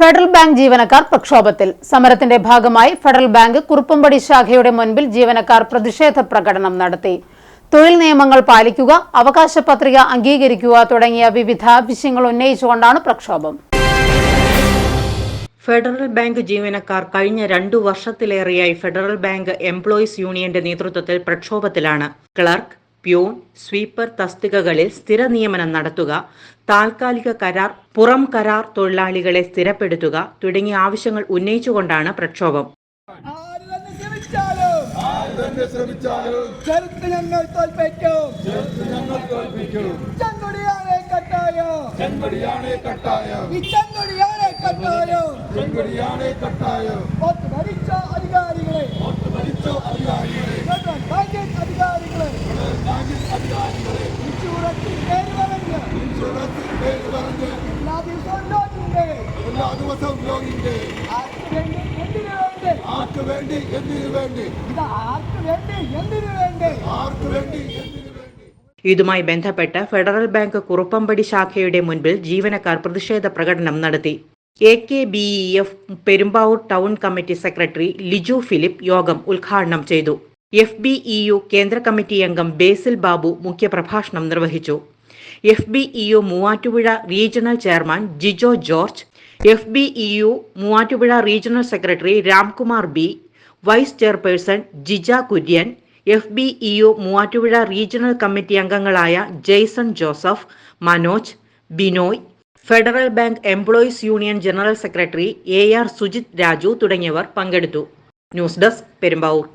Federal bank ജീവനക്കാർ പ്രക്ഷോഭത്തിൽ. സമരത്തിന്റെ ഭാഗമായി ഫെഡറൽ ബാങ്ക് കുറുപ്പമ്പടി ശാഖയുടെ മുൻപിൽ ജീവനക്കാർ പ്രതിഷേധ പ്രകടനം നടത്തി. തൊഴിൽ നിയമങ്ങൾ പാലിക്കുക അവകാശ പത്രിക അംഗീകരിക്കുക തുടങ്ങിയ വിവിധ ആവശ്യങ്ങൾ ഉന്നയിച്ചുകൊണ്ടാണ് പ്രക്ഷോഭം. ഫെഡറൽ ബാങ്ക് ജീവനക്കാർ കഴിഞ്ഞ രണ്ടു വർഷത്തിലേറെയായി ഫെഡറൽ ബാങ്ക് എംപ്ലോയീസ് യൂണിയന്റെ നേതൃത്വത്തിൽ പ്രക്ഷോഭത്തിലാണ്. ക്ലർക്ക് പ്യൂൺ സ്വീപ്പർ തസ്തികകളിൽ സ്ഥിര നിയമനം നടത്തുക താൽക്കാലിക കരാർ പുറം കരാർ തൊഴിലാളികളെ സ്ഥിരപ്പെടുത്തുക തുടങ്ങിയ ആവശ്യങ്ങൾ ഉന്നയിച്ചുകൊണ്ടാണ് പ്രക്ഷോഭം. ആര് എന്തിനു വേണ്ടി എന്തിനു വേണ്ടി ഇത് എന്തിനു വേണ്ടി വേണ്ടി ഇതുമായി ബന്ധപ്പെട്ട് ഫെഡറൽ ബാങ്ക് കുറുപ്പമ്പടി ശാഖയുടെ മുൻപിൽ ജീവനക്കാർ പ്രതിഷേധ പ്രകടനം നടത്തി. A K B E F Perumbavoor town committee secretary Liju Philip യോഗം ഉദ്ഘാടനം ചെയ്തു. എഫ് ബി ഇ യു കേന്ദ്ര കമ്മിറ്റി അംഗം ബേസിൽ ബാബു മുഖ്യപ്രഭാഷണം നിർവഹിച്ചു. F B E U Muvattupuzha regional chairman Jijo George F B E U Muvattupuzha regional secretary Ramkumar B vice chairperson Jija Kurian F B E U Muvattupuzha regional committee അംഗങ്ങളായ Jaison Joseph Manoj Binoy Federal Bank employees union general secretary A R Sujith Raju തുടങ്ങിയവർ പങ്കെടുത്തു. News desk Perumbavoor.